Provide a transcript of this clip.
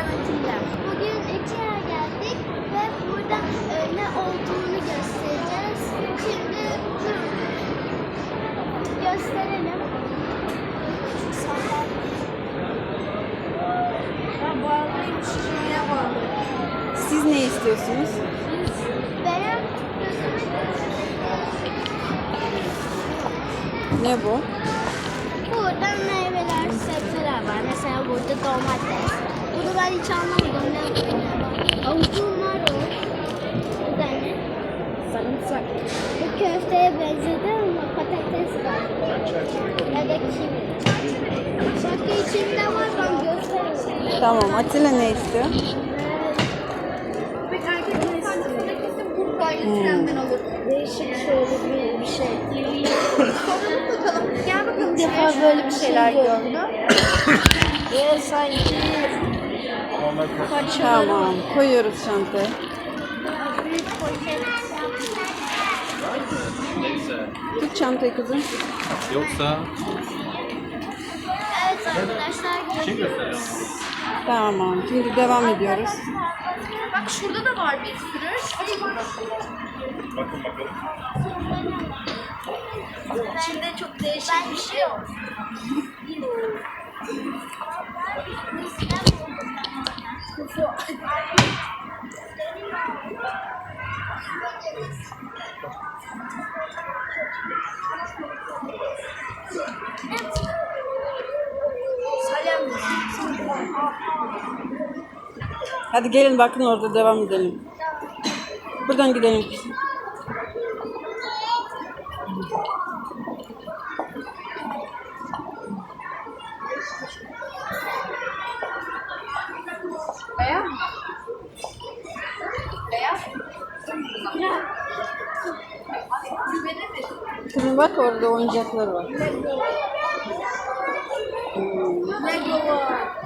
tanıtımda. Bugün Ikea'ya geldik ve burada ne olduğunu göstereceğiz. Şimdi gösterelim. Ben bağlıyım, şişmeye bağlı. Siz ne istiyorsunuz? Benim Ne bu? burada meyveler, sebzeler var. Mesela burada domates. Ben hiç anlamadım. Ne? Avucum var o. Bu da ne? Sarımsak. Bu köfteye benzedi ama patates var. Ya da kivi. Şarkı içinde var ben göstereyim. Tamam. Atilla ne istiyor? Hmm. Değişik şöyle bir, bir şey. Soralım bakalım. Gel bakalım. İlk defa böyle bir şey şeyler gördüm. gördü. Ve sanki Tamam. Koyuyoruz çantaya. Tut çantayı kızım. Yoksa Evet arkadaşlar şey gösteriyor. Tamam. Şimdi devam ediyoruz. Bak şurada da var bir sürü. Bakın bakalım. İçinde çok değişik bir şey var. Hadi gelin bakın orada devam edelim. Buradan gidelim. Kızım bak orada oyuncaklar var. Var.